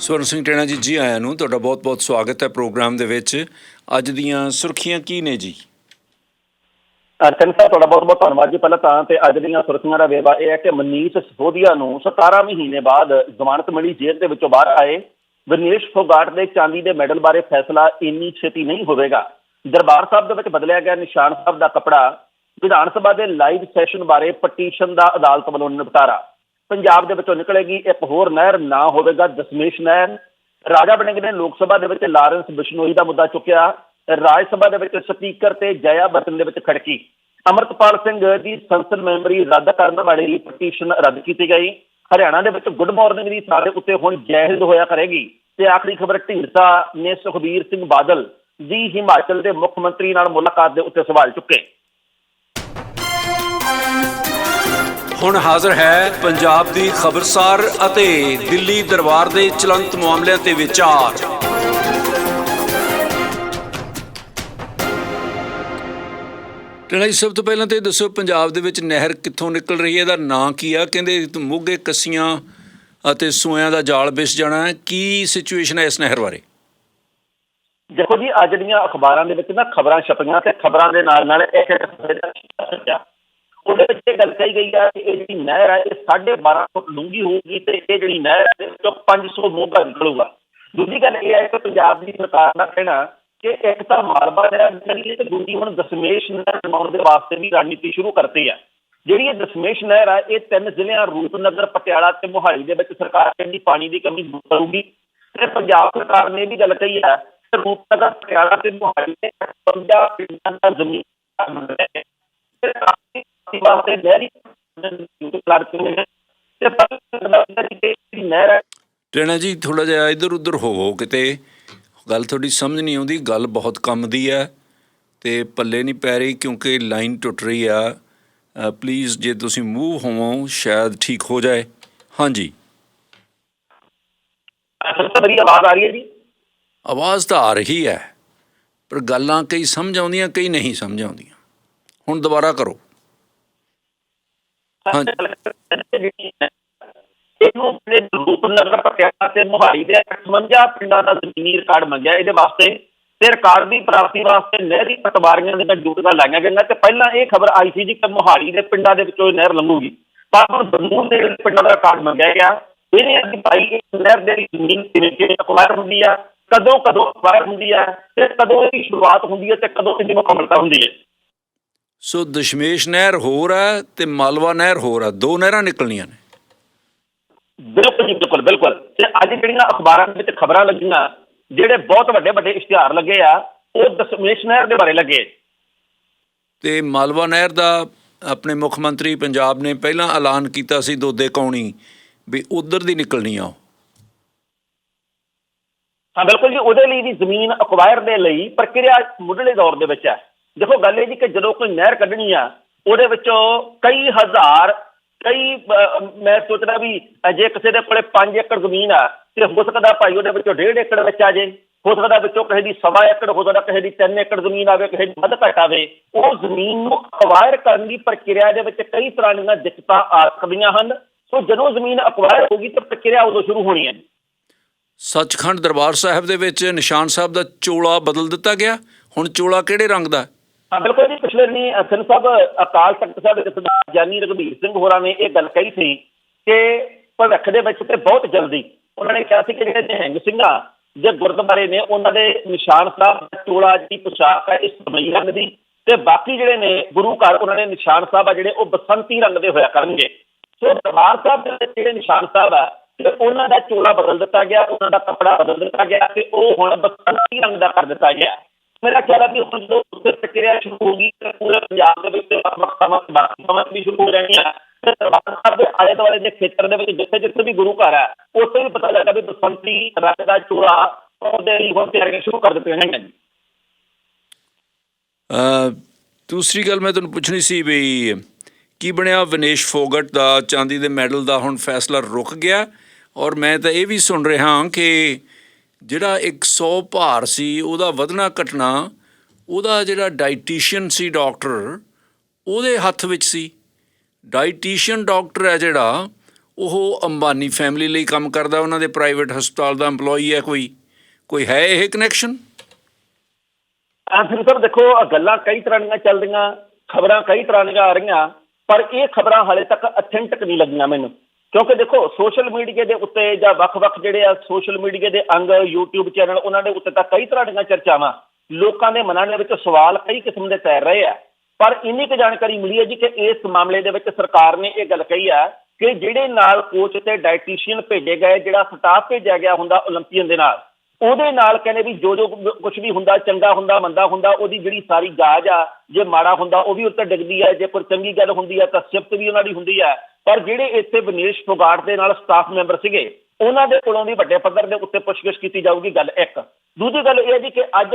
ਸਵਰਨ ਸਿੰਘ ਟੇਣਾ ਜੀ ਜੀ ਆਇਆਂ ਨੂੰ ਤੁਹਾਡਾ ਬਹੁਤ-ਬਹੁਤ ਸਵਾਗਤ ਹੈ ਪ੍ਰੋਗਰਾਮ ਦੇ ਵਿੱਚ। ਅੱਜ ਦੀਆਂ ਸੁਰਖੀਆਂ ਕੀ ਨੇ ਜੀ? ਅਰਚਨ ਸਾਹਿਬ, ਤੁਹਾਡਾ ਬਹੁਤ ਬਹੁਤ ਧੰਨਵਾਦ ਜੀ। ਪਹਿਲਾਂ ਤਾਂ ਤੇ ਅੱਜ ਦੀਆਂ ਸੁਰਖੀਆਂ ਦਾ ਵੇਵਾ ਇਹ ਹੈ ਕਿ ਮਨੀਸ਼ ਸਿਸੋਦੀਆ ਨੂੰ 17 ਮਹੀਨੇ ਬਾਅਦ ਜ਼ਮਾਨਤ ਮਿਲੀ, ਜੇਲ੍ਹ ਦੇ ਵਿੱਚੋਂ ਬਾਹਰ ਆਏ। ਵਿਨੇਸ਼ ਫੋਗਾਟ ਦੇ ਚਾਂਦੀ ਦੇ ਮੈਡਲ ਬਾਰੇ ਫੈਸਲਾ ਇੰਨੀ ਛੇਤੀ ਨਹੀਂ ਹੋਵੇਗਾ। ਦਰਬਾਰ ਸਾਹਿਬ ਦੇ ਵਿੱਚ ਬਦਲਿਆ ਗਿਆ ਨਿਸ਼ਾਨ ਸਾਹਿਬ ਦਾ ਕਪੜਾ। ਵਿਧਾਨ ਸਭਾ ਦੇ ਲਾਈਵ ਸੈਸ਼ਨ ਬਾਰੇ ਪਟੀਸ਼ਨ ਦਾ ਅਦਾਲਤ ਵੱਲੋਂ ਨਿਪਟਾਰਾ। ਪੰਜਾਬ ਦੇ ਵਿੱਚੋਂ ਨਿਕਲੇਗੀ, ਇੱਕ ਹੋਰ ਨਹਿਰ ਨਾ ਹੋਵੇਗਾ, ਦਸਮੇਸ਼ ਨਹਿਰ। ਰਾਜਾ ਬਣਿੰਗ ਨੇ ਲੋਕ ਸਭਾ ਦੇ ਵਿੱਚ ਲਾਰੈਂਸ ਬਿਸ਼ਨੋਈ ਦਾ ਮੁੱਦਾ ਚੁੱਕਿਆ। ਰਾਜ ਸਭਾ ਦੇ ਵਿੱਚ ਸਪੀਕਰ ਤੇ ਜਇਆ ਬਚਨ ਦੇ ਵਿੱਚ ਖੜਕੀ। ਅਮਰਤਪਾਲ ਸਿੰਘ ਦੀ ਸੰਸਦ ਮੈਂਬਰੀ ਰੱਦ ਕਰਨ ਵਾਲੀ ਪਟੀਸ਼ਨ ਰੱਦ ਕੀਤੀ ਗਈ। ਹਰਿਆਣਾ ਦੇ ਵਿੱਚ ਗੁੱਡ ਮਾਰਨਿੰਗ ਦੀ ਸਾਡੇ ਉੱਤੇ ਹੁਣ ਜਹਿਦ ਹੋਇਆ ਕਰੇਗੀ। ਤੇ ਆਖਰੀ ਖਬਰ, ਢੀਂਡਸਾ ਨੇ ਸੁਖਬੀਰ ਸਿੰਘ ਬਾਦਲ ਦੀ ਹਿਮਾਚਲ ਦੇ ਮੁੱਖ ਮੰਤਰੀ ਨਾਲ ਮੁਲਾਕਾਤ ਦੇ ਉੱਤੇ ਸਵਾਲ ਚੁੱਕੇ। ਹੁਣ ਹਾਜ਼ਰ ਹੈ ਪੰਜਾਬ ਦੀ ਖਬਰਸਾਰ ਅਤੇ ਦਿੱਲੀ ਦਰਬਾਰ ਦੇ ਚਲੰਤ ਮਾਮਲਿਆਂ ਤੇ ਵਿਚਾਰ। ਟੇਣਾ ਸਭ ਤੋਂ ਪਹਿਲਾਂ ਤੇ ਦੱਸੋ, ਪੰਜਾਬ ਦੇ ਵਿੱਚ ਨਹਿਰ ਕਿੱਥੋਂ ਨਿਕਲ ਰਹੀ ਹੈ? ਇਹਦਾ ਨਾਂ ਕੀ ਆ? ਕਹਿੰਦੇ ਮੋਗੇ, ਕੱਸੀਆਂ ਅਤੇ ਸੂਇਆਂ ਦਾ ਜਾਲ ਵਿਸ ਜਾਣਾ ਹੈ। ਕੀ ਸਿਚੁਏਸ਼ਨ ਹੈ ਇਸ ਨਹਿਰ ਬਾਰੇ? ਦੇਖੋ ਜੀ ਅੱਜ ਦੀਆਂ ਅਖਬਾਰਾਂ ਦੇ ਵਿੱਚ ਨਾ ਖਬਰਾਂ ਛਪੀਆਂ ਤੇ ਖਬਰਾਂ ਦੇ ਨਾਲ ਨਾਲ ਇੱਕ ਇੱਕ ਉਹਦੇ ਵਿੱਚ ਇਹ ਗੱਲ ਕਹੀ ਗਈ ਆ ਕਿ ਇਹ ਜਿਹੜੀ ਨਹਿਰ ਹੈ ਇਹ 12.5 ਫੁੱਟ ਡੂੰਘੀ ਹੋਊਗੀ ਤੇ ਇਹ ਜਿਹੜੀ ਨਹਿਰ ਹੈ ਇਹਦੇ ਵਿੱਚੋਂ 500 ਮੋਗਾ ਨਿਕਲੂਗਾ। ਦੂਜੀ ਗੱਲ ਇਹ ਹੈ ਕਿ ਪੰਜਾਬ ਦੀ ਸਰਕਾਰ ਦਾ ਕਹਿਣਾ ਕਿ ਇੱਕ ਤਾਂ ਮਾਲਵਾ ਨਹਿਰ ਨਿਕਲੀ ਤੇ ਦੂਜੀ ਹੁਣ ਦਸਮੇਸ਼ ਨਹਿਰ ਬਣਾਉਣ ਦੇ ਵਾਸਤੇ ਵੀ ਰਣਨੀਤੀ ਸ਼ੁਰੂ ਕਰਤੀ ਹੈ ਜਿਹੜੀ ਇਹ ਦਸਮੇਸ਼ ਨਹਿਰ ਹੈ ਇਹ ਤਿੰਨ ਜ਼ਿਲ੍ਹਿਆਂ, ਰੂਪਨਗਰ, ਪਟਿਆਲਾ ਤੇ ਮੋਹਾਲੀ ਦੇ ਵਿੱਚ ਸਰਕਾਰ ਕਹਿੰਦੀ ਪਾਣੀ ਦੀ ਕਮੀ ਦੂਰ ਕਰੂਗੀ। ਤੇ ਪੰਜਾਬ ਸਰਕਾਰ ਨੇ ਇਹ ਵੀ ਗੱਲ ਕਹੀ ਹੈ ਕਿ ਰੂਪਨਗਰ, ਪਟਿਆਲਾ ਤੇ ਮੋਹਾਲੀ ਦੇ 50 ਪਿੰਡਾਂ ਦਾ ਜ਼ਮੀਨ ਵਾਸਤੇ ਨਹਿਰੀ ਪਲਾਟ ਜੀ ਥੋੜਾ ਜਿਹਾ ਇੱਧਰ ਉੱਧਰ ਹੋਵੋ ਕਿਤੇ। ਗੱਲ ਤੁਹਾਡੀ ਸਮਝ ਨਹੀਂ ਆਉਂਦੀ, ਗੱਲ ਬਹੁਤ ਕੰਮ ਦੀ ਹੈ ਤੇ ਪੱਲੇ ਨਹੀਂ ਪੈ ਰਹੀ ਕਿਉਂਕਿ ਲਾਈਨ ਟੁੱਟ ਰਹੀ ਆ। ਪਲੀਜ਼ ਜੇ ਤੁਸੀਂ ਮੂਵ ਹੋਵੋ, ਸ਼ਾਇਦ ਠੀਕ ਹੋ ਜਾਏ। ਹਾਂਜੀ। ਮੇਰੀ ਆਵਾਜ਼ ਆ ਰਹੀ ਹੈ ਜੀ ਆਵਾਜ਼ ਤਾਂ ਆ ਰਹੀ ਹੈ, ਪਰ ਗੱਲਾਂ ਕਈ ਸਮਝ ਆਉਂਦੀਆਂ, ਕਈ ਨਹੀਂ ਸਮਝ ਆਉਂਦੀਆਂ। ਹੁਣ ਦੁਬਾਰਾ ਕਰੋ। ਰੂਪਨਗਰ ਪਟਿਆਲਾ ਤੇ ਮੋਹਾਲੀ ਦੇ 58 ਪਿੰਡਾਂ ਦਾ ਜ਼ਮੀਨੀ ਰਿਕਾਰਡ ਮੰਗਿਆ ਇਹਦੇ ਵਾਸਤੇ ਤੇ ਰਿਕਾਰਡ ਦੀ ਪ੍ਰਾਪਤੀ ਵਾਸਤੇ ਨਹਿਰੀ ਪਟਵਾਰੀਆਂ ਦੇ ਨਾਲ ਡਿਊਟੀਆਂ ਲਾਈਆਂ ਗਈਆਂ ਤੇ ਪਹਿਲਾਂ ਇਹ ਖਬਰ ਆਈ ਸੀ ਜੀ ਕਿ ਮੋਹਾਲੀ ਦੇ ਪਿੰਡਾਂ ਦੇ ਵਿੱਚੋਂ ਨਹਿਰ ਲੰਘੂਗੀ ਪਰ ਹੁਣ ਬੰਮੂ ਦੇ ਪਿੰਡਾਂ ਦਾ ਰਿਕਾਰਡ ਮੰਗਿਆ ਗਿਆ ਇਹਨੇ ਅੱਗੇ ਭਾਈ ਇਹ ਨਹਿਰ ਦੇ ਜ਼ਮੀਨ ਕਿਵੇਂ ਕਿਵੇਂ ਅਕਵਾਇਰ ਹੁੰਦੀ ਆ ਕਦੋਂ ਕਦੋਂ ਅਕਵਾਇਰ ਹੁੰਦੀ ਆ ਤੇ ਕਦੋਂ ਇਹਦੀ ਸ਼ੁਰੂਆਤ ਹੁੰਦੀ ਹੈ ਤੇ ਕਦੋਂ ਇਹਦੀ ਮੁਕੰਮਲਤਾ ਹੁੰਦੀ ਹੈ ਸੋ ਦਸ਼ਮੇਸ਼ ਨਹਿਰ ਹੋਰ ਹੈ ਤੇ ਮਾਲਵਾ ਨਹਿਰ ਹੋਰ ਹੈ। ਦੋ ਨਹਿਰਾਂ ਨਿਕਲਣੀਆਂ ਨੇ। ਬਿਲਕੁਲ ਜੀ ਬਿਲਕੁਲ ਬਿਲਕੁਲ। ਤੇ ਅੱਜ ਜਿਹੜੀਆਂ ਅਖਬਾਰਾਂ ਦੇ ਵਿੱਚ ਖਬਰਾਂ ਲੱਗੀਆਂ ਜਿਹੜੇ ਬਹੁਤ ਵੱਡੇ ਵੱਡੇ ਇਸ਼ਤਿਹਾਰ ਲੱਗੇ ਆ ਉਹ ਦਸ਼ਮੇਸ਼ ਨਹਿਰ ਦੇ ਬਾਰੇ ਲੱਗੇ। ਤੇ ਮਾਲਵਾ ਨਹਿਰ ਦਾ ਆਪਣੇ ਮੁੱਖ ਮੰਤਰੀ ਪੰਜਾਬ ਨੇ ਪਹਿਲਾਂ ਐਲਾਨ ਕੀਤਾ ਸੀ ਦੋਦੇ ਕੌਣੀ ਵੀ ਉਧਰ ਦੀ ਨਿਕਲਣੀ ਆ। ਹਾਂ ਬਿਲਕੁਲ ਜੀ ਉਹਦੇ ਲਈ ਵੀ ਜ਼ਮੀਨ ਅਕਵਾਇਰ ਦੇ ਲਈ ਪ੍ਰਕਿਰਿਆ ਮੁੱਢਲੇ ਦੌਰ ਦੇ ਵਿੱਚ ਹੈ। ਦੇਖੋ ਗੱਲ ਇਹ ਜੀ ਕਿ ਜਦੋਂ ਕੋਈ ਨਹਿਰ ਕੱਢਣੀ ਆ, ਉਹਦੇ ਵਿੱਚੋਂ ਕਈ ਹਜ਼ਾਰ, ਕਈ ਮੈਂ ਸੋਚਦਾ ਵੀ ਜੇ ਕਿਸੇ ਦੇ ਕੋਲੇ 5 ਏਕੜ ਜ਼ਮੀਨ ਆ, ਤੇ ਹੋ ਸਕਦਾ ਭਾਈ ਉਹਦੇ ਵਿੱਚੋਂ 1.5 ਏਕੜ ਵਿੱਚ ਆ ਜੇ, ਹੋ ਸਕਦਾ ਵਿੱਚੋਂ ਕਿਸੇ ਦੀ ਸਵਾ ਏਕੜ, ਹੋ ਸਕਦਾ ਕਿਸੇ ਦੀ 3 ਏਕੜ ਜ਼ਮੀਨ ਆਵੇ, ਕਿਸੇ ਦੀ ਵੱਧ ਘੱਟ ਆਵੇ, ਉਹ ਜ਼ਮੀਨ ਨੂੰ ਅਕਵਾਇਰ ਕਰਨ ਦੀ ਪ੍ਰਕਿਰਿਆ ਦੇ ਵਿੱਚ ਕਈ ਤਰ੍ਹਾਂ ਦੀਆਂ ਦਿੱਕਤਾਂ ਆ ਸਕਦੀਆਂ ਹਨ। ਸੋ ਜਦੋਂ ਜ਼ਮੀਨ ਅਕਵਾਇਰ ਹੋਗੀ ਤਾਂ ਪ੍ਰਕਿਰਿਆ ਉਦੋਂ ਸ਼ੁਰੂ ਹੋਣੀ ਹੈ। ਸੱਚਖੰਡ ਦਰਬਾਰ ਸਾਹਿਬ ਦੇ ਵਿੱਚ ਨਿਸ਼ਾਨ ਸਾਹਿਬ ਦਾ ਚੋਲਾ ਬਦਲ ਦਿੱਤਾ ਗਿਆ। ਹੁਣ ਚੋਲਾ ਕਿਹੜੇ ਰੰਗ ਦਾ? ਬਿਲਕੁਲ ਜੀ, ਪਿਛਲੇ ਦਿਨੀ ਸਿੰਘ ਸਾਹਿਬ, ਅਕਾਲ ਤਖਤ ਸਾਹਿਬ ਦੇ ਸਰਦਾਰ ਗਿਆਨੀ ਰਘਬੀਰ ਸਿੰਘ ਹੋਰਾਂ ਨੇ ਇਹ ਗੱਲ ਕਹੀ ਸੀ ਕਿ ਭਵਿੱਖ ਦੇ ਵਿੱਚ ਤੇ ਬਹੁਤ ਜਲਦੀ ਉਹਨਾਂ ਨੇ ਕਿਹਾ ਸੀ ਕਿ ਜਿਹੜੇ ਨਿਹੰਗ ਸਿੰਘਾਂ ਜੇ ਗੁਰਦੁਆਰੇ ਨੇ, ਉਹਨਾਂ ਦੇ ਨਿਸ਼ਾਨ ਸਾਹਿਬ, ਚੋਲਾ ਜਿਹੜੀ ਪੋਸ਼ਾਕ ਹੈ, ਇਸ ਸਮਈ ਰੰਗ ਦੀ ਤੇ ਬਾਕੀ ਜਿਹੜੇ ਨੇ ਗੁਰੂ ਘਰ, ਉਹਨਾਂ ਦੇ ਨਿਸ਼ਾਨ ਸਾਹਿਬ ਆ ਜਿਹੜੇ, ਉਹ ਬਸੰਤੀ ਰੰਗ ਦੇ ਹੋਇਆ ਕਰਨਗੇ। ਸੋ ਦਰਬਾਰ ਸਾਹਿਬ ਦੇ ਜਿਹੜੇ ਨਿਸ਼ਾਨ ਸਾਹਿਬ ਆ, ਤੇ ਉਹਨਾਂ ਦਾ ਚੋਲਾ ਬਦਲ ਦਿੱਤਾ ਗਿਆ, ਉਹਨਾਂ ਦਾ ਕੱਪੜਾ ਬਦਲ ਦਿੱਤਾ ਗਿਆ ਤੇ ਉਹ ਹੁਣ ਬਸੰਤੀ ਰੰਗ ਦਾ ਕਰ ਦਿੱਤਾ ਗਿਆ। ਮੇਰਾ ਖਿਆਲ ਹੈ ਕਿ ਹੁਣ ਜਦੋਂ ਉੱਥੇ ਪ੍ਰਕਿਰਿਆ ਸ਼ੁਰੂ ਹੋਗੀ ਤਾਂ ਪੂਰੇ ਪੰਜਾਬ ਦੇ ਵਿੱਚ ਵੱਖ-ਵੱਖ ਵੀ ਸ਼ੁਰੂ ਹੋ ਜਾਣੀਆਂ। ਤੇ ਦਰਬਾਰ ਸਾਹਿਬ ਦੇ ਆਲੇ ਦੁਆਲੇ ਦੇ ਖੇਤਰ ਦੇ ਵਿੱਚ ਜਿੱਥੇ ਜਿੱਥੇ ਵੀ ਗੁਰੂ ਘਰ ਹੈ ਉੱਥੇ ਵੀ ਪਤਾ ਲੱਗਾ ਵੀ ਬਸੰਤੀ ਰੰਗ ਦਾ ਚੋਲਾ ਉਹਦੇ ਲਈ ਹੁਣ ਤਿਆਰੀਆਂ ਸ਼ੁਰੂ ਕਰ ਦਿੱਤੀਆਂ ਗਈਆਂ ਜੀ। ਅ, ਦੂਸਰੀ ਗੱਲ ਮੈਂ ਤੁਹਾਨੂੰ ਪੁੱਛਣੀ ਸੀ ਵੀ ਕੀ ਬਣਿਆ ਵਿਨੇਸ਼ ਫੋਗਟ ਦਾ ਚਾਂਦੀ ਦੇ ਮੈਡਲ ਦਾ ਹੁਣ ਫੈਸਲਾ ਰੁਕ ਗਿਆ? ਔਰ ਮੈਂ ਤਾਂ ਇਹ ਵੀ ਸੁਣ ਰਿਹਾ ਹਾਂ ਕਿ ਜਿਹੜਾ 100 ਭਾਰ ਸੀ, ਉਹਦਾ ਵਧਣਾ ਘਟਣਾ, ਉਹਦਾ ਜਿਹੜਾ ਡਾਈਟੀਸ਼ੀਅਨ ਸੀ ਡਾਕਟਰ ਉਹਦੇ ਹੱਥ ਵਿੱਚ ਸੀ। ਡਾਈਟੀਸ਼ੀਅਨ ਡਾਕਟਰ ਹੈ ਜਿਹੜਾ, ਉਹ ਅੰਬਾਨੀ ਫੈਮਿਲੀ ਲਈ ਕੰਮ ਕਰਦਾ, ਉਹਨਾਂ ਦੇ ਪ੍ਰਾਈਵੇਟ ਹਸਪਤਾਲ ਦਾ EMPLOYEE ਹੈ ਕੋਈ। ਕੋਈ ਹੈ ਇਹ ਕਨੈਕਸ਼ਨ ਆ ਸਰ ਦੇਖੋ ਗੱਲਾਂ ਕਈ ਤਰ੍ਹਾਂ ਦੀਆਂ ਚੱਲਦੀਆਂ, ਖਬਰਾਂ ਕਈ ਤਰ੍ਹਾਂ ਦੀਆਂ ਆ ਰਹੀਆਂ, ਪਰ ਇਹ ਖਬਰਾਂ ਹਾਲੇ ਤੱਕ ਅਥੈਂਟਿਕ ਨਹੀਂ ਲੱਗੀਆਂ ਮੈਨੂੰ। ਕਿਉਂਕਿ ਦੇਖੋ ਸੋਸ਼ਲ ਮੀਡੀਆ ਦੇ ਉੱਤੇ ਜਾਂ ਵੱਖ-ਵੱਖ ਜਿਹੜੇ ਆ ਸੋਸ਼ਲ ਮੀਡੀਆ ਦੇ ਅੰਗ, YouTube ਚੈਨਲ ਉਹਨਾਂ ਦੇ ਉੱਤੇ ਤਾਂ ਕਈ ਤਰ੍ਹਾਂ ਦੀਆਂ ਚਰਚਾਵਾਂ, ਲੋਕਾਂ ਦੇ ਮਨਾਂ ਦੇ ਵਿੱਚ ਸਵਾਲ ਕਈ ਕਿਸਮ ਦੇ ਤੈਰ ਰਹੇ ਆ। ਪਰ ਇੰਨੀ ਕੁ ਜਾਣਕਾਰੀ ਮਿਲੀ ਹੈ ਜੀ ਕਿ ਇਸ ਮਾਮਲੇ ਦੇ ਵਿੱਚ ਸਰਕਾਰ ਨੇ ਇਹ ਗੱਲ ਕਹੀ ਆ ਕਿ ਜਿਹੜੇ ਨਾਲ ਕੋਚ ਤੇ ਡਾਇਟੀਸ਼ੀਅਨ ਭੇਜੇ ਗਏ, ਜਿਹੜਾ ਸਟਾਫ ਭੇਜਿਆ ਗਿਆ ਹੁੰਦਾ 올림픽ਨ ਦੇ ਨਾਲ, ਉਹਦੇ ਨਾਲ ਕਹਿੰਦੇ ਵੀ ਜੋ ਜੋ ਕੁਝ ਵੀ ਹੁੰਦਾ, ਚੰਗਾ ਹੁੰਦਾ, ਮੰਦਾ ਹੁੰਦਾ, ਉਹਦੀ ਜਿਹੜੀ ਸਾਰੀ ਗਾਜ ਆ, ਜੇ ਮਾੜਾ ਹੁੰਦਾ, ਉਹ ਵੀ ਉੱਤੇ ਡਿੱਗਦੀ ਆ, ਜੇ ਕੋਈ ਚੰਗੀ ਗੱਲ ਹੁੰਦੀ ਆ ਤਾਂ ਸਿਫਤ ਵੀ ਉਹਨਾਂ ਦੀ ਹੁੰਦੀ ਆ। ਪਰ ਜਿਹੜੇ ਇੱਥੇ ਵਿਨੇਸ਼ ਫੋਗਾਟ ਦੇ ਨਾਲ ਸਟਾਫ ਮੈਂਬਰ ਸੀਗੇ, ਉਹਨਾਂ ਦੇ ਕੋਲੋਂ ਵੀ ਵੱਡੇ ਪੱਧਰ ਦੇ ਉੱਤੇ ਪੁੱਛਗਿੱਛ ਕੀਤੀ ਜਾਊਗੀ ਗੱਲ ਇੱਕ। ਦੂਜੀ ਗੱਲ ਇਹ ਹੈ ਜੀ ਕਿ ਅੱਜ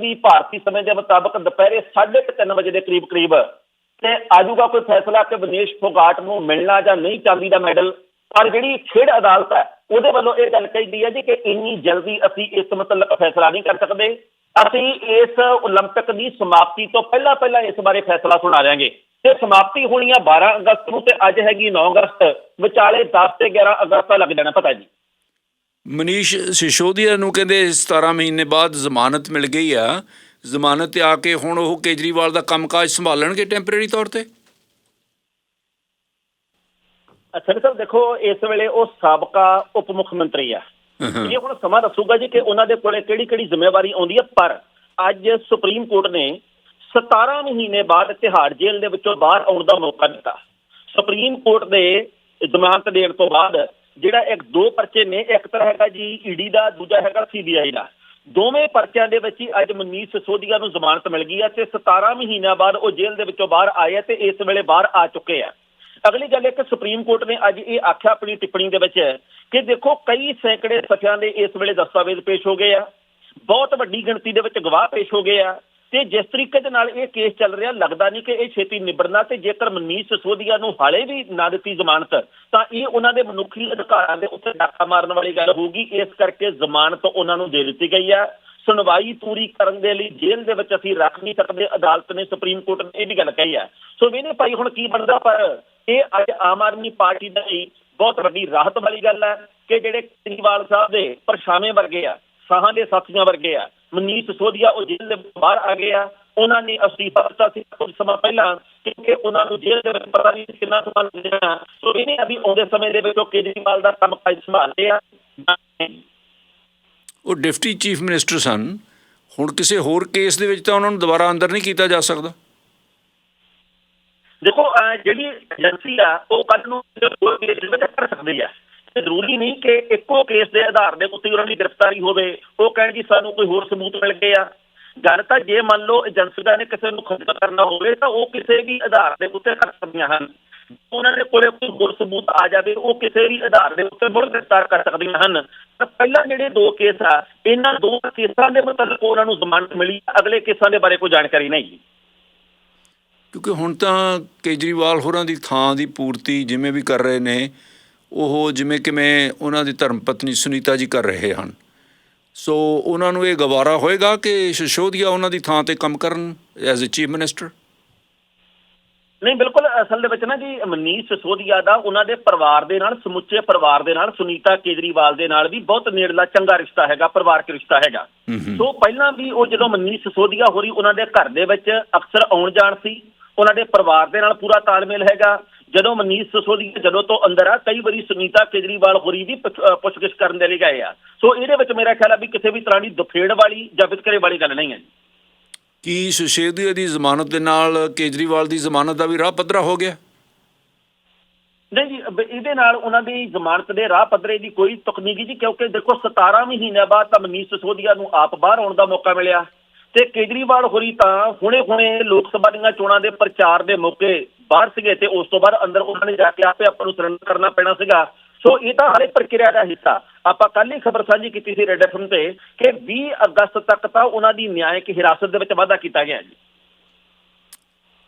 ਵੀ ਭਾਰਤੀ ਸਮੇਂ ਦੇ ਮੁਤਾਬਕ ਦੁਪਹਿਰੇ 3:30 ਵਜੇ ਦੇ ਕਰੀਬ ਕਰੀਬ ਤੇ ਆਜੂਗਾ ਕੋਈ ਫੈਸਲਾ ਕਿ ਵਿਨੇਸ਼ ਫੋਗਾਟ ਨੂੰ ਮਿਲਣਾ ਜਾਂ ਨਹੀਂ ਚਾਂਦੀ ਦਾ ਮੈਡਲ, ਪਰ ਜਿਹੜੀ ਖੇਡ ਅਦਾਲਤ ਹੈ, ਉਹਦੇ ਵੱਲੋਂ ਇਹ ਗੱਲ ਕਹੀ ਗਈ ਹੈ ਜੀ ਕਿ ਇੰਨੀ ਜਲਦੀ ਅਸੀਂ ਇਸ ਮਤਲਬ ਫੈਸਲਾ ਨਹੀਂ ਕਰ ਸਕਦੇ। ਅਸੀਂ ਇਸ 올림픽 ਦੀ ਸਮਾਪਤੀ ਤੋਂ ਪਹਿਲਾਂ ਪਹਿਲਾਂ ਇਸ ਬਾਰੇ ਫੈਸਲਾ ਸੁਣਾ ਦਿਆਂਗੇ ਤੇ ਸਮਾਪਤੀ ਹੋਣੀ ਆ 12 ਅਗਸਤ ਨੂੰ ਤੇ ਅੱਜ ਹੈਗੀ 9 ਅਗਸਤ ਵਿਚਾਲੇ 10 ਤੇ 11 ਅਗਸਤ ਦਾ ਲੱਗ ਜਾਣਾ ਪਤਾ ਜੀ ਮਨੀਸ਼ ਸਿਸੋਦੀਆ ਨੂੰ ਕਹਿੰਦੇ 17 ਮਹੀਨੇ ਬਾਅਦ ਜ਼ਮਾਨਤ ਮਿਲ ਗਈ ਆ ਜ਼ਮਾਨਤ ਤੇ ਆ ਕੇ ਹੁਣ ਉਹ ਕੇਜਰੀਵਾਲ ਦਾ ਕੰਮਕਾਜ ਸੰਭਾਲਣਗੇ ਟੈਂਪਰੇਰੀ ਤੌਰ ਤੇ ਅੱਛਾ ਸਰ ਦੇਖੋ ਇਸ ਵੇਲੇ ਉਹ ਸਾਬਕਾ ਉਪ ਮੁੱਖ ਮੰਤਰੀ ਆ ਇਹ ਹੁਣ ਸਮਾਂ ਦੱਸੂਗਾ ਜੀ ਕਿ ਉਹਨਾਂ ਦੇ ਕੋਲੇ ਕਿਹੜੀ ਕਿਹੜੀ ਜ਼ਿੰਮੇਵਾਰੀ ਆਉਂਦੀ ਹੈ, ਪਰ ਅੱਜ ਸੁਪਰੀਮ ਕੋਰਟ ਨੇ 17 ਮਹੀਨੇ ਬਾਅਦ ਤਿਹਾੜ ਜੇਲ੍ਹ ਦੇ ਵਿੱਚੋਂ ਬਾਹਰ ਆਉਣ ਦਾ ਮੌਕਾ ਦਿੱਤਾ। ਸੁਪਰੀਮ ਕੋਰਟ ਦੇ ਜ਼ਮਾਨਤ ਦੇਣ ਤੋਂ ਬਾਅਦ ਜਿਹੜਾ ਇੱਕ ਦੋ ਪਰਚੇ ਨੇ, ਇੱਕ ਤਾਂ ਹੈਗਾ ਜੀ ਈਡੀ ਦਾ, ਦੂਜਾ ਹੈਗਾ ਸੀਬੀਆਈ ਦਾ। ਦੋਵੇਂ ਪਰਚਿਆਂ ਦੇ ਵਿੱਚ ਹੀ ਅੱਜ ਮਨੀਸ਼ ਸਿਸੋਦੀਆ ਨੂੰ ਜ਼ਮਾਨਤ ਮਿਲ ਗਈ ਹੈ ਤੇ 17 ਮਹੀਨਿਆਂ ਬਾਅਦ ਉਹ ਜੇਲ੍ਹ ਦੇ ਵਿੱਚੋਂ ਬਾਹਰ ਆਏ ਆ ਤੇ ਇਸ ਵੇਲੇ ਬਾਹਰ ਆ ਚੁੱਕੇ ਆ ਅਗਲੀ ਗੱਲ ਇੱਕ ਸੁਪਰੀਮ ਕੋਰਟ ਨੇ ਅੱਜ ਇਹ ਆਖਿਆ ਆਪਣੀ ਟਿੱਪਣੀ ਦੇ ਵਿੱਚ ਕਿ ਦੇਖੋ ਕਈ ਸੈਂਕੜੇ ਸਫ਼ਿਆਂ ਦੇ ਇਸ ਵੇਲੇ ਦਸਤਾਵੇਜ਼ ਪੇਸ਼ ਹੋ ਗਏ ਆ, ਬਹੁਤ ਵੱਡੀ ਗਿਣਤੀ ਦੇ ਵਿੱਚ ਗਵਾਹ ਪੇਸ਼ ਹੋ ਗਏ ਆ ਤੇ ਜਿਸ ਤਰੀਕੇ ਦੇ ਨਾਲ ਇਹ ਕੇਸ ਚੱਲ ਰਿਹਾ, ਲੱਗਦਾ ਨਹੀਂ ਕਿ ਇਹ ਛੇਤੀ ਨਿਬੜਨਾ ਤੇ ਜੇਕਰ ਮਨੀਸ਼ ਸਿਸੋਦੀਆ ਨੂੰ ਹਾਲੇ ਵੀ ਨਾ ਦਿੱਤੀ ਜ਼ਮਾਨਤ, ਤਾਂ ਇਹ ਉਹਨਾਂ ਦੇ ਮਨੁੱਖੀ ਅਧਿਕਾਰਾਂ ਦੇ ਉੱਤੇ ਡਾਕਾ ਮਾਰਨ ਵਾਲੀ ਗੱਲ ਹੋਊਗੀ, ਇਸ ਕਰਕੇ ਜ਼ਮਾਨਤ ਉਹਨਾਂ ਨੂੰ ਦੇ ਦਿੱਤੀ ਗਈ ਆ। ਸੁਣਵਾਈ ਪੂਰੀ ਕਰਨ ਦੇ ਲਈ ਜੇਲ੍ਹ ਦੇ ਵਿੱਚ ਅਸੀਂ ਰੱਖ ਨਹੀਂ ਸਕਦੇ, ਅਦਾਲਤ ਨੇ ਸੁਪਰੀਮ ਕੋਰਟ ਨੇ ਇਹ ਵੀ ਗੱਲ ਕਹੀ ਹੈ। ਸੋ ਇਹਨੇ ਭਾਈ, ਹੁਣ ਕੀ ਬਣਦਾ ਪਰ ਇਹ ਅੱਜ ਆਮ ਆਦਮੀ ਪਾਰਟੀ ਦਾ ਹੀ ਬਹੁਤ ਵੱਡੀ ਰਾਹਤ ਵਾਲੀ ਗੱਲ ਹੈ ਕਿ ਜਿਹੜੇ ਕੇਜਰੀਵਾਲ ਸਾਹਿਬ ਦੇ ਪਰਛਾਵੇਂ ਵਰਗੇ ਆ, ਸਾਹਾਂ ਦੇ ਸਾਥੀਆਂ ਵਰਗੇ ਆ, ਮਨੀਸ਼ ਸੋਧੀਆ ਉਹ ਜੇਲ੍ਹ ਦੇ ਬਾਹਰ ਆ ਗਏ ਆ, ਉਹਨਾਂ ਨੇ ਅਸਤੀਫਾ ਦਿੱਤਾ ਸੀ ਕੁਝ ਸਮਾਂ ਪਹਿਲਾਂ ਕਿਉਂਕਿ ਉਹਨਾਂ ਨੂੰ ਜੇਲ੍ਹ ਦੇ ਵਿੱਚ ਪਤਾ ਨਹੀਂ ਕਿੰਨਾ ਸਮਾਂ ਲੱਗ ਸੋ ਇਹਨੇ ਅਭੀ ਆਉਂਦੇ ਸਮੇਂ ਦੇ ਵਿੱਚ ਉਹ ਕੇਜਰੀਵਾਲ ਦਾ ਕੰਮ ਕਾਜ ਸੰਭਾਲ ਲਿਆ ਉਹ ਡਿਪਟੀ ਚੀਫ ਮਿਨਿਸਟਰ ਸਨ, ਹੁਣ ਕਿਸੇ ਹੋਰ ਕੇਸ ਦੇ ਵਿੱਚ ਤਾਂ ਉਹਨਾਂ ਨੂੰ ਦੁਬਾਰਾ ਅੰਦਰ ਨਹੀਂ ਕੀਤਾ ਜਾ ਸਕਦਾ। ਦੇਖੋ ਜਿਹੜੀ ਏਜੰਸੀ ਆ, ਉਹ ਕੱਲ ਨੂੰ ਕੋਈ ਕੇਸ ਵਿੱਚ ਕਰ ਸਕਦੀ ਆ। ਜ਼ਰੂਰੀ ਨਹੀਂ ਕਿ ਇੱਕੋ ਕੇਸ ਦੇ ਆਧਾਰ ਦੇ ਉੱਤੇ ਉਹਨਾਂ ਦੀ ਗ੍ਰਿਫਤਾਰੀ ਹੋਵੇ। ਉਹ ਕਹਿਣ ਜੀ ਸਾਨੂੰ ਕੋਈ ਹੋਰ ਸਬੂਤ ਮਿਲ ਗਏ ਆ ਗੱਲ ਤਾਂ ਜੇ ਮੰਨ ਲਓ ਏਜੰਸੀਆਂ ਨੇ ਕਿਸੇ ਨੂੰ ਖਤਮ ਕਰਨਾ ਹੋਵੇ, ਤਾਂ ਉਹ ਕਿਸੇ ਵੀ ਆਧਾਰ ਦੇ ਉੱਤੇ ਕਰ ਸਕਦੀਆਂ ਹਨ। ਉਹਨਾਂ ਦੇ ਕੋਲੇ ਕੋਈ ਹੋਰ ਸਬੂਤ ਆ ਜਾਵੇ, ਉਹ ਕਿਸੇ ਵੀ ਆਧਾਰ ਦੇ ਉੱਤੇ ਮੁੜ ਗ੍ਰਿਫਤਾਰ ਕਰ ਸਕਦੀਆਂ ਹਨ। ਤਾਂ ਪਹਿਲਾਂ ਜਿਹੜੇ ਦੋ ਕੇਸ ਆ, ਇਹਨਾਂ ਦੋ ਕੇਸਾਂ ਦੇ ਮੁਤਲਕ ਉਹਨਾਂ ਨੂੰ ਜ਼ਮਾਨਤ ਮਿਲੀ, ਅਗਲੇ ਕੇਸਾਂ ਦੇ ਬਾਰੇ ਕੋਈ ਜਾਣਕਾਰੀ ਨਹੀਂ। ਕਿਉਂਕਿ ਹੁਣ ਤਾਂ ਕੇਜਰੀਵਾਲ ਹੋਰਾਂ ਦੀ ਥਾਂ ਦੀ ਪੂਰਤੀ ਜਿਵੇਂ ਵੀ ਕਰ ਰਹੇ ਨੇ, ਉਹ ਜਿਵੇਂ ਕਿਵੇਂ ਉਹਨਾਂ ਦੀ ਧਰਮ ਪਤਨੀ ਸੁਨੀਤਾ ਜੀ ਕਰ ਰਹੇ ਹਨ। ਸੋ ਉਹਨਾਂ ਨੂੰ ਇਹ ਗਵਾਰਾ ਹੋਏਗਾ ਕਿ ਸ਼ਸ਼ੋਦੀਆ ਉਹਨਾਂ ਦੀ ਥਾਂ ਤੇ ਕੰਮ ਕਰਨ ਐਜ਼ ਅ ਚੀਫ ਮਿਨਿਸਟਰ ਨਹੀਂ ਬਿਲਕੁਲ ਅਸਲ ਦੇ ਵਿੱਚ ਨਾ ਜੀ ਮਨੀਸ਼ ਸਿਸੋਦੀਆ ਦਾ ਉਹਨਾਂ ਦੇ ਪਰਿਵਾਰ ਦੇ ਨਾਲ ਸਮੁੱਚੇ ਪਰਿਵਾਰ ਦੇ ਨਾਲ ਸੁਨੀਤਾ ਕੇਜਰੀਵਾਲ ਦੇ ਨਾਲ ਵੀ ਬਹੁਤ ਨੇੜਲਾ ਚੰਗਾ ਰਿਸ਼ਤਾ ਹੈਗਾ ਪਰਿਵਾਰਕ ਰਿਸ਼ਤਾ ਹੈਗਾ। ਸੋ ਪਹਿਲਾਂ ਵੀ ਉਹ ਜਦੋਂ ਮਨੀਸ਼ ਸਿਸੋਦੀਆ ਹੋਰੀ ਉਹਨਾਂ ਦੇ ਘਰ ਦੇ ਵਿੱਚ ਅਕਸਰ ਆਉਣ ਜਾਣ ਸੀ ਉਹਨਾਂ ਦੇ ਪਰਿਵਾਰ ਦੇ ਨਾਲ ਪੂਰਾ ਤਾਲਮੇਲ ਹੈਗਾ। ਜਦੋਂ ਮਨੀਸ਼ ਸਿਸੋਦੀਆ ਜਦੋਂ ਤੋਂ ਅੰਦਰ ਆ ਕਈ ਵਾਰੀ ਸੁਨੀਤਾ ਕੇਜਰੀਵਾਲ ਹੋਰੀ ਵੀ ਪੁੱਛਗਿੱਛ ਕਰਨ ਦੇ ਲਈ ਗਏ ਆ। ਸੋ ਇਹਦੇ ਵਿੱਚ ਮੇਰਾ ਖਿਆਲ ਆ ਵੀ ਕਿਸੇ ਵੀ ਤਰ੍ਹਾਂ ਦੀ ਦੁਫੇੜ ਵਾਲੀ ਜਾਂ ਵਿਤਕਰੇ ਵਾਲੀ ਗੱਲ ਨਹੀਂ ਹੈ ਜੀ। ਕੀ ਸ਼ਸ਼ੋਦੀਆ ਦੀ ਜ਼ਮਾਨਤ ਦੇ ਨਾਲ ਕੇਜਰੀਵਾਲ ਦੀ ਜ਼ਮਾਨਤ ਦਾ ਵੀ ਰਾਹ ਪੱਧਰਾ ਹੋ ਗਿਆ? ਨਹੀਂ ਜੀ ਇਹਦੇ ਨਾਲ ਉਹਨਾਂ ਦੀ ਜ਼ਮਾਨਤ ਦੇ ਰਾਹ ਪੱਧਰੇ ਦੀ ਕੋਈ ਤਕਨੀਕੀ ਜੀ, ਕਿਉਂਕਿ ਦੇਖੋ 17 ਮਹੀਨਿਆਂ ਬਾਅਦ ਤਾਂ ਮਨੀਸ਼ ਸਿਸੋਦੀਆ ਨੂੰ ਆਪ ਬਾਹਰ ਆਉਣ ਦਾ ਮੌਕਾ ਮਿਲਿਆ। ਤੇ ਕੇਜਰੀਵਾਲ ਹੋਰੀ ਤਾਂ ਹੁਣੇ-ਹੁਣੇ ਲੋਕ ਸਭਾ ਦੀਆਂ ਚੋਣਾਂ ਦੇ ਪ੍ਰਚਾਰ ਦੇ ਮੌਕੇ ਬਾਹਰ ਸੀਗੇ ਤੇ ਉਸ ਤੋਂ ਬਾਅਦ ਅੰਦਰ ਉਹਨਾਂ ਨੇ ਜਾ ਕੇ ਆਪੇ ਆਪਾਂ ਨੂੰ ਸਰੈਂਡਰ ਕਰਨਾ ਪੈਣਾ ਸੀਗਾ। ਸੋ ਇਹ ਤਾਂ ਹਰੇ ਪ੍ਰਕਿਰਿਆ ਦਾ ਹਿੱਸਾ। ਆਪਾਂ ਕੱਲ ਹੀ ਖਬਰ ਸਾਂਝੀ ਕੀਤੀ ਸੀ ਰੈਡ ਐਫਐਮ ਤੇ ਕਿ 20 ਅਗਸਤ ਤੱਕ ਤਾਂ ਉਹਨਾਂ ਦੀ ਨਿਆਇਕ ਹਿਰਾਸਤ ਦੇ ਵਿੱਚ ਵਾਧਾ ਕੀਤਾ ਗਿਆ ਜੀ।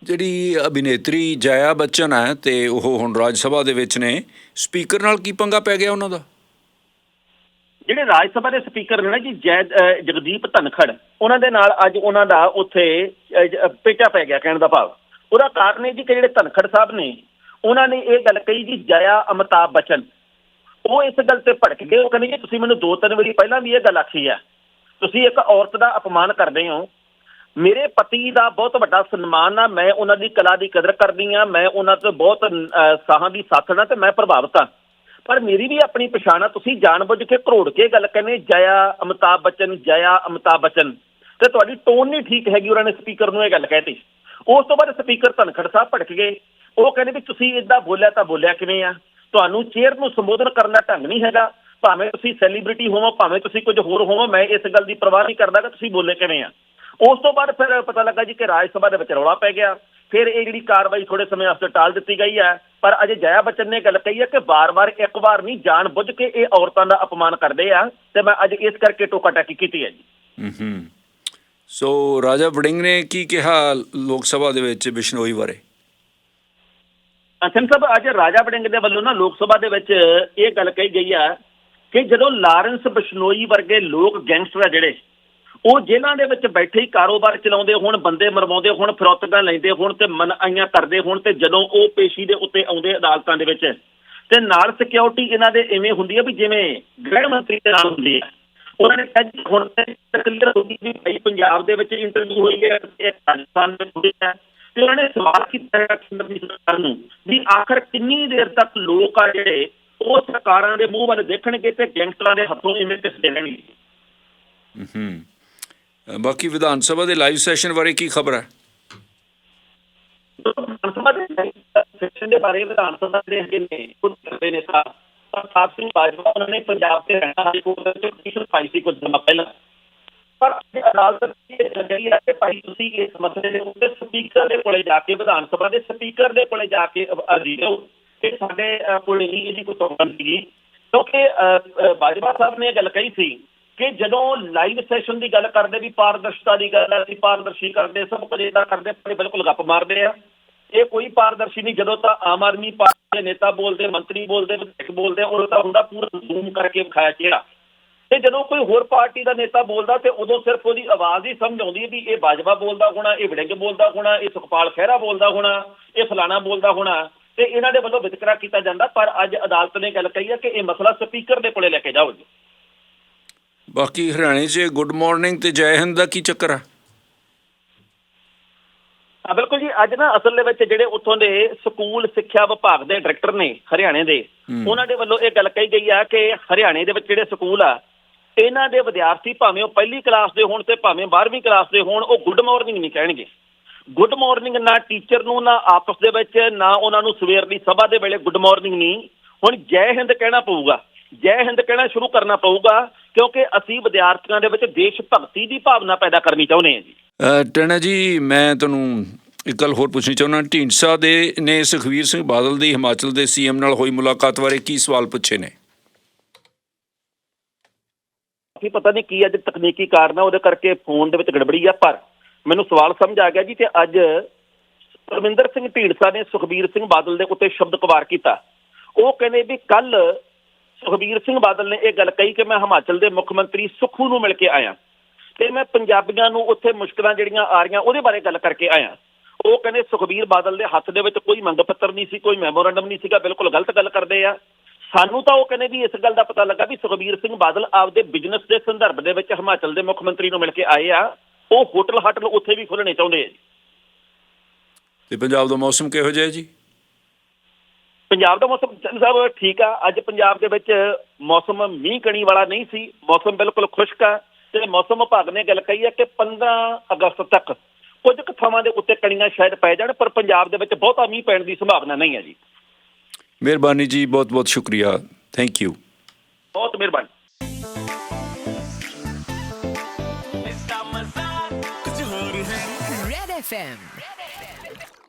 ਜਿਹੜੀ ਅਭਿਨੇਤਰੀ ਜਇਆ ਬੱਚਨ ਹੈ ਤੇ ਉਹ ਹੁਣ ਰਾਜ ਸਭਾ ਦੇ ਵਿੱਚ ਨੇ ਸਪੀਕਰ ਨਾਲ ਕੀ ਪੰਗਾ ਪੈ ਗਿਆ ਉਹਨਾਂ ਦਾ? ਜਿਹੜੇ ਰਾਜ ਸਭਾ ਦੇ ਸਪੀਕਰ ਨੇ ਨਾ ਜੀ ਜਗਦੀਪ ਧਨਖੜ ਉਹਨਾਂ ਦੇ ਨਾਲ ਅੱਜ ਉਹਨਾਂ ਦਾ ਉੱਥੇ ਪੇਚਾ ਪੈ ਗਿਆ ਕਹਿਣ ਦਾ ਭਾਵ। ਉਹਦਾ ਕਾਰਨ ਇਹ ਜੀ ਕਿ ਜਿਹੜੇ ਧਨਖੜ ਸਾਹਿਬ ਨੇ ਉਹਨਾਂ ਨੇ ਇਹ ਗੱਲ ਕਹੀ ਜੀ ਜਇਆ ਅਮਿਤਾਭ ਬਚਨ। ਉਹ ਇਸ ਗੱਲ ਤੇ ਭੜਕ ਗਏ ਉਹ ਕਹਿੰਦੇ ਜੀ ਤੁਸੀਂ ਮੈਨੂੰ ਦੋ ਤਿੰਨ ਵਾਰੀ ਪਹਿਲਾਂ ਵੀ ਇਹ ਗੱਲ ਆਖੀ ਆ। ਤੁਸੀਂ ਇੱਕ ਔਰਤ ਦਾ ਅਪਮਾਨ ਕਰਦੇ ਹੋ। ਮੇਰੇ ਪਤੀ ਦਾ ਬਹੁਤ ਵੱਡਾ ਸਨਮਾਨ ਆ। ਮੈਂ ਉਹਨਾਂ ਦੀ ਕਲਾ ਦੀ ਕਦਰ ਕਰਦੀ ਆ। ਮੈਂ ਉਹਨਾਂ ਤੋਂ ਬਹੁਤ ਅਹ, ਸਾਹਾਂ ਦੀ ਸਾਥਣ ਆ ਤੇ ਮੈਂ ਪ੍ਰਭਾਵਿਤ ਆ। ਪਰ ਮੇਰੀ ਵੀ ਆਪਣੀ ਪਛਾਣ ਆ। ਤੁਸੀਂ ਜਾਣਬੁੱਝ ਕੇ ਘਰੋੜ ਕੇ ਗੱਲ ਕਹਿੰਦੇ ਜਇਆ ਅਮਿਤਾਭ ਬੱਚਨ ਜਇਆ ਅਮਿਤਾਭ ਬੱਚਨ। ਤੇ ਤੁਹਾਡੀ ਟੋਨ ਨਹੀਂ ਠੀਕ ਹੈਗੀ ਉਹਨਾਂ ਨੇ ਸਪੀਕਰ ਨੂੰ ਇਹ ਗੱਲ ਕਹਿਤੀ ਉਸ ਤੋਂ ਬਾਅਦ ਸਪੀਕਰ ਧਨਖੜ ਸਾਹਿਬ ਭੜਕ ਗਏ। ਉਹ ਕਹਿੰਦੇ ਵੀ ਤੁਸੀਂ ਇਦਾਂ ਬੋਲਿਆ ਤਾਂ ਬੋਲਿਆ ਕਿਵੇਂ ਆ? ਤੁਹਾਨੂੰ ਚੇਅਰ ਨੂੰ ਸੰਬੋਧਨ ਕਰਨ ਦਾ ਢੰਗ ਨਹੀਂ ਹੈਗਾ। ਭਾਵੇਂ ਤੁਸੀਂ ਸੈਲੀਬ੍ਰਿਟੀ ਹੋਵੋ, ਭਾਵੇਂ ਤੁਸੀਂ ਕੁਝ ਹੋਰ ਹੋਵੋ, ਮੈਂ ਇਸ ਗੱਲ ਦੀ ਪਰਵਾਹ ਨਹੀਂ ਕਰਦਾ ਕਿ ਤੁਸੀਂ ਬੋਲੇ ਕਿਵੇਂ ਆ। ਉਸ ਤੋਂ ਬਾਅਦ ਫਿਰ ਪਤਾ ਲੱਗਾ ਜੀ ਕਿ ਰਾਜ ਸਭਾ ਦੇ ਵਿੱਚ ਰੌਲਾ ਪੈ ਗਿਆ। ਫਿਰ ਇਹ ਜਿਹੜੀ ਕਾਰਵਾਈ ਥੋੜੇ ਸਮੇਂ ਵਾਸਤੇ ਟਾਲ ਦਿੱਤੀ ਗਈ ਹੈ। ਪਰ ਅਜੇ ਜਇਆ ਬੱਚਨ ਨੇ ਗੱਲ ਕਹੀ ਹੈ ਕਿ ਵਾਰ-ਵਾਰ, ਇੱਕ ਵਾਰ ਨਹੀਂ ਜਾਣ ਬੁੱਝ ਕੇ ਇਹ ਔਰਤਾਂ ਦਾ ਅਪਮਾਨ ਕਰਦੇ ਆ ਤੇ ਮੈਂ ਅੱਜ ਇਸ ਕਰਕੇ ਟੋਕਾ ਟਾਕੀ ਕੀਤੀ ਹੈ ਜੀ। ਹੂੰ ਸੋ ਰਾਜਾ ਵੜਿੰਗ ਨੇ ਕੀ ਕਿਹਾ ਲੋਕ ਸਭਾ ਦੇ ਵਿੱਚ ਬਿਸ਼ਨੋਈ ਬਾਰੇ? ਅਸਨ ਸਾਹਿਬ ਅੱਜ ਰਾਜਾ ਬੜਿੰਗ ਦੇ ਵੱਲੋਂ ਨਾ ਲੋਕ ਸਭਾ ਦੇ ਵਿੱਚ ਇਹ ਗੱਲ ਕਹੀ ਗਈ ਆ ਕਿ ਜਦੋਂ ਲਾਰੈਂਸ ਬਿਸ਼ਨੋਈ ਵਰਗੇ ਲੋਕ ਗੈਂਗਸਟਰ ਆ ਜਿਹੜੇ, ਉਹ ਜੇਲ੍ਹਾਂ ਦੇ ਵਿੱਚ ਬੈਠੇ ਹੀ ਕਾਰੋਬਾਰ ਚਲਾਉਂਦੇ ਹੋਣ, ਬੰਦੇ ਮਰਵਾਉਂਦੇ ਹੋਣ ਫਰੋਤਗਾਂ ਲੈਂਦੇ ਹੋਣ ਤੇ ਮਨਆਈਆਂ ਕਰਦੇ ਹੋਣ ਤੇ ਜਦੋਂ ਉਹ ਪੇਸ਼ੀ ਦੇ ਉੱਤੇ ਆਉਂਦੇ ਅਦਾਲਤਾਂ ਦੇ ਵਿੱਚ, ਤੇ ਨਾਲ ਸਿਕਿਉਰਿਟੀ ਇਹਨਾਂ ਦੇ ਇਵੇਂ ਹੁੰਦੀ ਹੈ ਵੀ ਜਿਵੇਂ ਗ੍ਰਹਿ ਮੰਤਰੀ ਦੇ ਨਾਲ ਹੁੰਦੀ ਹੈ ਉਹਨਾਂ ਨੇ ਕਿਹਾ ਹੁਣ ਤੇ ਕਲੀਅਰ ਹੋ ਗਈ ਵੀ ਭਾਈ ਪੰਜਾਬ ਦੇ ਵਿੱਚ ਇੰਟਰਵਿਊ ਹੋਈ ਹੈ, ਇਹ ਰਾਜਸਥਾਨ ਵਿੱਚ ਹੋਈ ਹੈ ਤੇ ਉਹਨਾਂ ਨੇ ਸਵਾਲ ਕੀਤਾ ਹੈ ਕੇਂਦਰ ਦੀ ਸਰਕਾਰ ਨੂੰ ਵੀ ਆਖਰ ਕਿੰਨੀ ਦੇਰ ਤੱਕ ਲੋਕ ਆ ਜਿਹੜੇ ਉਹ ਸਰਕਾਰਾਂ ਦੇ ਮੂੰਹ ਵੱਲ ਦੇਖਣਗੇ ਤੇ ਗੈਂਗਸਟਰਾਂ ਦੇ ਹੱਥੋਂ ਇਵੇਂ ਪਿਸਦੇ ਰਹਿਣਗੇ ਹੂੰ। ਬਾਕੀ ਵਿਧਾਨ ਸਭਾ ਦੇ ਲਾਈਵ ਸੈਸ਼ਨ ਬਾਰੇ ਕੀ ਖਬਰ ਹੈ? ਵਿਧਾਨ ਸਭਾ ਦੇ ਸੈਸ਼ਨ ਦੇ ਬਾਰੇ ਵਿਧਾਨ ਸਭਾ ਦੇ ਹੈਗੇ ਨੇ ਕੁਝ ਕਰਦੇ ਨੇ ਸਾਹਿਬ ਪ੍ਰਤਾਪ ਸਿੰਘ ਬਾਜਵਾ ਉਹਨਾਂ ਨੇ ਪੰਜਾਬ ਤੇ ਰਹਿਣਾ ਹਾਈ ਕੋਰਟ ਦੇ ਵਿੱਚ ਪਟੀਸ਼ਨ ਪਾਈ ਸੀ ਕੁਝ ਸਮਾਂ ਪਹਿਲਾਂ। ਪਰ ਅਦਾਲਤ ਨੇ ਹੈ ਕਿ ਭਾਈ ਤੁਸੀਂ ਇਸ ਮਸਲੇ ਦੇ ਉੱਤੇ ਸਪੀਕਰ ਦੇ ਕੋਲੇ ਜਾ ਕੇ ਵਿਧਾਨ ਸਭਾ ਦੇ ਸਪੀਕਰ ਦੇ ਕੋਲੇ ਜਾ ਕੇ ਅਰਜ਼ੀ ਦਿਓ ਕਿ ਸਾਡੇ ਅ, ਨਹੀਂ ਇਹਦੀ ਕੋਈ ਸੌਗੰਧ ਸੀਗੀ ਕਿਉਂਕਿ ਬਾਜਵਾ ਸਾਹਿਬ ਨੇ ਇਹ ਗੱਲ ਕਹੀ ਸੀ ਕਿ ਜਦੋਂ ਲਾਈਵ ਸੈਸ਼ਨ ਦੀ ਗੱਲ ਕਰਦੇ ਵੀ ਪਾਰਦਰਸ਼ਤਾ ਦੀ ਗੱਲ ਹੈ ਅਸੀਂ ਪਾਰਦਰਸ਼ੀ ਕਰਦੇ ਸਭ ਕੁਝ ਇਦਾਂ ਕਰਦੇ ਪਰ ਇਹ ਬਿਲਕੁਲ ਗੱਪ ਮਾਰਦੇ ਆ। ਇਹ ਕੋਈ ਪਾਰਦਰਸ਼ੀ ਨਹੀਂ ਜਦੋਂ ਤਾਂ ਆਮ ਆਦਮੀ ਪਾਰਟੀ ਦੇ ਨੇਤਾ ਬੋਲਦੇ ਮੰਤਰੀ ਬੋਲਦੇ ਵਿਧਾਇਕ ਬੋਲਦੇ ਉਹ ਤਾਂ ਹੁੰਦਾ ਪੂਰਾ ਜ਼ੂਮ ਕਰਕੇ ਵਿਖਾਇਆ ਚਿਹਰਾ। ਤੇ ਜਦੋਂ ਕੋਈ ਹੋਰ ਪਾਰਟੀ ਦਾ ਨੇਤਾ ਬੋਲਦਾ ਤੇ ਉਦੋਂ ਸਿਰਫ ਉਹਦੀ ਆਵਾਜ਼ ਹੀ ਸਮਝ ਆਉਂਦੀ ਹੈ ਵੀ ਇਹ ਬਾਜਵਾ ਬੋਲਦਾ ਹੋਣਾ ਇਹ ਵੜਿੰਗ ਬੋਲਦਾ ਹੋਣਾ ਇਹ ਸੁਖਪਾਲ ਖਹਿਰਾ ਬੋਲਦਾ ਹੋਣਾ ਇਹ ਫਲਾਣਾ ਬੋਲਦਾ ਹੋਣਾ ਤੇ ਇਹਨਾਂ ਦੇ ਵੱਲੋਂ ਵਿਤਕਰਾ ਕੀਤਾ ਜਾਂਦਾ ਪਰ ਅੱਜ ਅਦਾਲਤ ਨੇ ਗੱਲ ਕਹੀ ਹੈ ਕਿ ਇਹ ਮਸਲਾ ਸਪੀਕਰ ਦੇ ਕੋਲੇ ਲੈ ਕੇ ਜਾਓ ਜੀ। ਬਾਕੀ ਹਰਿਆਣੇ 'ਚ ਗੁੱਡ ਮਾਰਨਿੰਗ ਤੇ ਜੈ ਹਿੰਦ ਦਾ ਕੀ ਚੱਕਰ ਹਾਂ ਬਿਲਕੁਲ ਜੀ। ਅੱਜ ਨਾ ਅਸਲ ਦੇ ਵਿੱਚ ਜਿਹੜੇ ਉੱਥੋਂ ਦੇ ਸਕੂਲ ਸਿੱਖਿਆ ਵਿਭਾਗ ਦੇ ਡਾਇਰੈਕਟਰ ਨੇ ਹਰਿਆਣੇ ਦੇ ਉਹਨਾਂ ਦੇ ਵੱਲੋਂ ਇਹ ਗੱਲ ਕਹੀ ਗਈ ਆ ਕਿ ਹਰਿਆਣੇ ਦੇ ਵਿੱਚ ਜਿਹੜੇ ਸਕੂਲ ਆ ਇਹਨਾਂ ਦੇ ਵਿਦਿਆਰਥੀ ਭਾਵੇਂ ਉਹ ਪਹਿਲੀ ਕਲਾਸ ਦੇ ਹੋਣ ਤੇ ਭਾਵੇਂ 12ਵੀਂ ਕਲਾਸ ਦੇ ਹੋਣ ਉਹ ਗੁੱਡ ਮਾਰਨਿੰਗ ਨਹੀਂ ਕਹਿਣਗੇ। ਗੁੱਡ ਮਾਰਨਿੰਗ ਨਾ ਟੀਚਰ ਨੂੰ ਨਾ ਆਪਸ ਦੇ ਵਿੱਚ ਨਾ ਉਹਨਾਂ ਨੂੰ ਸਵੇਰ ਦੀ ਸਭਾ ਦੇ ਵੇਲੇ ਗੁੱਡ ਮਾਰਨਿੰਗ ਨਹੀਂ। ਹੁਣ ਜੈ ਹਿੰਦ ਕਹਿਣਾ ਪਊਗਾ। ਜੈ ਹਿੰਦ ਕਹਿਣਾ ਸ਼ੁਰੂ ਕਰਨਾ ਪਊਗਾ ਕਿਉਂਕਿ ਅਸੀਂ ਵਿਦਿਆਰਥੀਆਂ ਦੇ ਵਿੱਚ ਦੇਸ਼ ਭਗਤੀ ਦੀ ਭਾਵਨਾ ਪੈਦਾ ਕਰਨੀ ਚਾਹੁੰਦੇ ਹਾਂ ਜੀ। ਅ, ਟੈਣਾ ਜੀ ਮੈਂ ਤੁਹਾਨੂੰ ਇੱਕ ਗੱਲ ਹੋਰ ਪੁੱਛਣੀ ਚਾਹੁੰਦਾ। ਢੀਂਡਸਾ ਦੇ ਨੇ ਸੁਖਵੀਰ ਸਿੰਘ ਬਾਦਲ ਦੀ ਹਿਮਾਚਲ ਦੇ ਸੀਐਮ ਨਾਲ ਹੋਈ ਮੁਲਾਕਾਤ ਬਾਰੇ ਕੀ ਸਵਾਲ ਪੁੱਛੇ ਨੇ? ਕਿ ਪਤਾ ਨਹੀਂ ਕੀ ਅੱਜ ਤਕਨੀਕੀ ਕਾਰਨ ਆ, ਉਹਦੇ ਕਰਕੇ ਫੋਨ ਦੇ ਵਿੱਚ ਗੜਬੜੀ ਆ, ਪਰ ਮੈਨੂੰ ਸਵਾਲ ਸਮਝ ਆ ਗਿਆ ਜੀ ਤੇ ਅੱਜ ਪਰਮਿੰਦਰ ਸਿੰਘ ਢੀਂਡਸਾ ਨੇ ਸੁਖਬੀਰ ਸਿੰਘ ਬਾਦਲ ਦੇ ਉੱਤੇ ਸ਼ਬਦਕਵਾਰ ਕੀਤਾ। ਉਹ ਕਹਿੰਦੇ ਵੀ ਕੱਲ ਸੁਖਬੀਰ ਸਿੰਘ ਬਾਦਲ ਨੇ ਇਹ ਗੱਲ ਕਹੀ ਕਿ ਮੈਂ ਹਿਮਾਚਲ ਦੇ ਮੁੱਖ ਮੰਤਰੀ ਸੁਖੂ ਨੂੰ ਮਿਲ ਕੇ ਆਇਆ ਤੇ ਮੈਂ ਪੰਜਾਬੀਆਂ ਨੂੰ ਉੱਥੇ ਮੁਸ਼ਕਲਾਂ ਜਿਹੜੀਆਂ ਆ ਰਹੀਆਂ ਉਹਦੇ ਬਾਰੇ ਗੱਲ ਕਰਕੇ ਆਇਆ। ਉਹ ਕਹਿੰਦੇ ਸੁਖਬੀਰ ਬਾਦਲ ਦੇ ਹੱਥ ਦੇ ਵਿੱਚ ਕੋਈ ਮੰਗ ਪੱਤਰ ਨਹੀਂ ਸੀ, ਕੋਈ ਮੈਮੋਰੰਡਮ ਨਹੀਂ ਸੀਗਾ, ਬਿਲਕੁਲ ਗਲਤ ਗੱਲ ਕਰਦੇ ਆ। ਸਾਨੂੰ ਤਾਂ ਉਹ ਕਹਿੰਦੇ ਵੀ ਇਸ ਗੱਲ ਦਾ ਪਤਾ ਲੱਗਾ ਵੀ ਸੁਖਬੀਰ ਸਿੰਘ ਬਾਦਲ ਆਪਦੇ ਬਿਜ਼ਨਸ ਦੇ ਸੰਦਰਭ ਦੇ ਵਿੱਚ ਹਿਮਾਚਲ ਦੇ ਮੁੱਖ ਮੰਤਰੀ ਨੂੰ ਮਿਲ ਕੇ ਆਏ ਆ ਉਹ ਹੋਟਲ ਹਾਟਲ ਉੱਥੇ ਵੀ ਖੋਲਣੇ ਚਾਹੁੰਦੇ ਆ ਜੀ। ਤੇ ਪੰਜਾਬ ਦਾ ਮੌਸਮ ਕਿਹੋ ਜਿਹਾ ਹੈ ਜੀ? ਪੰਜਾਬ ਦਾ ਮੌਸਮ ਸਾਹਿਬ ਠੀਕ ਆ ਅੱਜ ਪੰਜਾਬ ਦੇ ਵਿੱਚ ਮੌਸਮ ਮੀਂਹ ਕਣੀ ਵਾਲਾ ਨਹੀਂ ਸੀ ਮੌਸਮ ਬਿਲਕੁਲ ਖੁਸ਼ਕ ਆ ਤੇ ਮੌਸਮ ਵਿਭਾਗ ਨੇ ਗੱਲ ਕਹੀ ਹੈ ਕਿ 15 ਅਗਸਤ ਤੱਕ ਕੁਝ ਕੁ ਥਾਵਾਂ ਦੇ ਉੱਤੇ ਕਣੀਆਂ ਸ਼ਾਇਦ ਪੈ ਜਾਣ ਪਰ ਪੰਜਾਬ ਦੇ ਵਿੱਚ ਬਹੁਤਾ ਮੀਂਹ ਪੈਣ ਦੀ ਸੰਭਾਵਨਾ ਨਹੀਂ ਹੈ ਜੀ। मेहरबानी जी बहुत बहुत शुक्रिया। थैंक यू बहुत मेहरबानी।